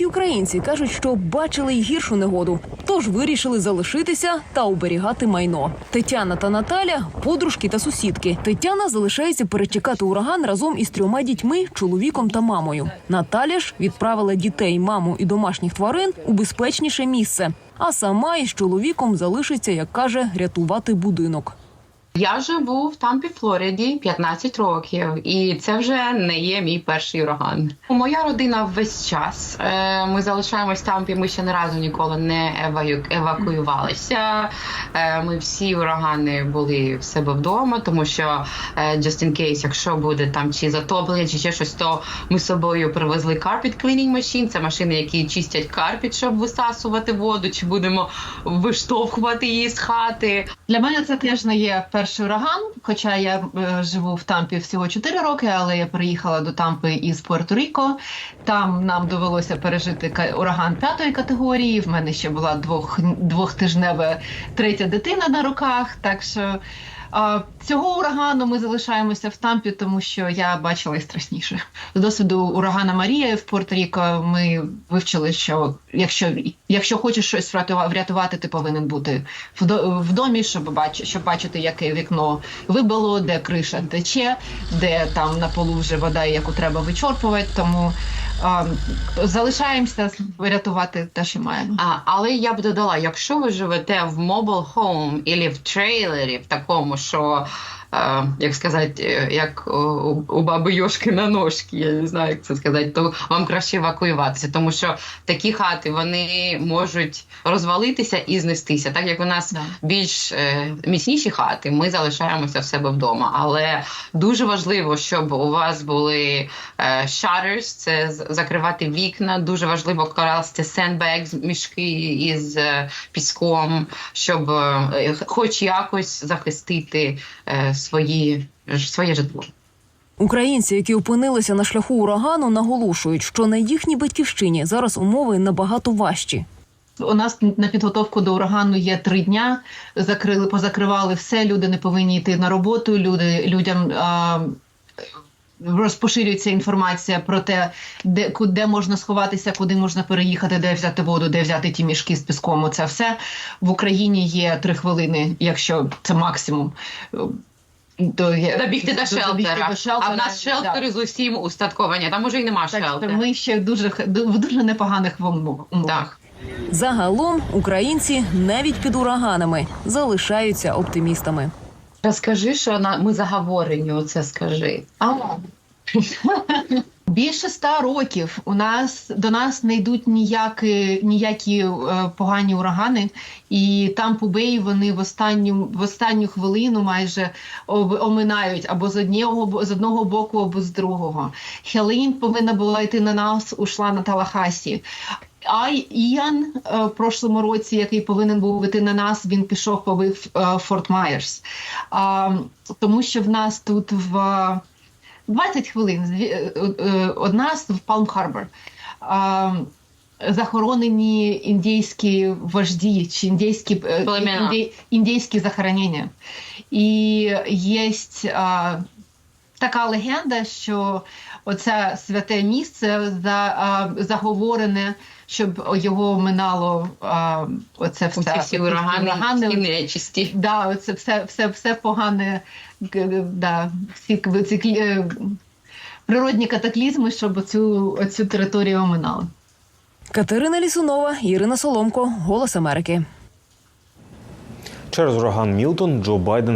Деякі українці кажуть, що бачили й гіршу негоду, тож вирішили залишитися та оберігати майно. Тетяна та Наталя подружки та сусідки. Тетяна залишається перечекати ураган разом із трьома дітьми, чоловіком та мамою. Наталя ж відправила дітей, маму і домашніх тварин у безпечніше місце. А сама із чоловіком залишиться, як каже, рятувати будинок. Я живу в Тампі, Флориді 15 років, і це вже не є мій перший ураган. Моя родина весь час. е, Ми залишаємось в Тампі. Ми ще не разу ніколи не евакуювалися. Е, Ми всі урагани були в себе вдома, тому що е, just in case, якщо буде там чи затоплення, чи ще щось, то ми з собою привезли carpet cleaning machine. Це машини, які чистять карпіт, щоб висасувати воду, чи будемо виштовхувати її з хати. Для мене це теж не є перший ураган. Хоча я е, живу в Тампі всього 4 роки, але я приїхала до Тампи із Пуерто-Ріко. Там нам довелося пережити ураган п'ятої категорії. В мене ще була двох двохтижнева третя дитина на руках. Так що цього урагану ми залишаємося в Тампі, тому що я бачила і страшніше. З досвіду урагана Марія в Пуерто-Ріко ми вивчили, що якщо, якщо хочеш щось врятува- врятувати, ти повинен бути в домі, щоб бачити, щоб бачити, яке вікно вибило, де криша тече, де там на полу вже вода, яку треба вичорпувати. Тому а, залишаємося рятувати те, що маємо. А, але я б додала, якщо ви живете в mobile home або в трейлері, в такому, що як сказати, е, як у, баби Йошки на ножки, я не знаю, як це сказати, то вам краще евакуюватися, тому що такі хати вони можуть розвалитися і знестися. Так як у нас Да. більш е, міцніші хати, ми залишаємося в себе вдома. Але дуже важливо, щоб у вас були е, shutters, це закривати вікна. Дуже важливо класти sandbags, мішки із піском, щоб хоч якось захистити свої, своє житло. Українці, які опинилися на шляху урагану, наголошують, що на їхній батьківщині зараз умови набагато важчі. У нас на підготовку до урагану є три дня. Закрили, позакривали все. Люди не повинні йти на роботу. Люди людям. А, Розпоширюється інформація про те, де куди можна сховатися, куди можна переїхати, де взяти воду, де взяти ті мішки з піском. Це все в Україні є три хвилини, якщо це максимум. То є- Добігти до шелтера. до шелтера, А в нас да. шелтери з усім устатковані. Там уже й нема Так, шелтера. ми ще дуже в дуже непоганих умовах. Так. Загалом українці навіть під ураганами залишаються оптимістами. Розкажи, що на ми заговорені. Оце скажи. А. Більше ста років у нас до нас не йдуть ніякі, ніякі е, погані урагани, і там Бей вони в останню в останню хвилину майже об- оминають або з одного з одного боку, або з другого. Хелін повинна була йти на нас, ушла на Талахасі. А Іян е, в прошлому році, який повинен був йти на нас, він пішов побив е, Форт Майерс. Тому що в нас тут в 20 хвилин зві- е, е, од нас в Палм Харбор. А, Захоронені індійські вожді чи індійські, е, Племена. інді- індійські захоронення. І є а, така легенда, що оце святе місце за, а, заговорене, щоб його минало а, оце все. Ці всі урагани, і нечисті. Да, оце все, все, все погане, да, всі ці е, природні катаклізми, щоб оцю, оцю територію оминали. Катерина Лісунова, Ірина Соломко, Голос Америки. Через ураган Мілтон Джо Байден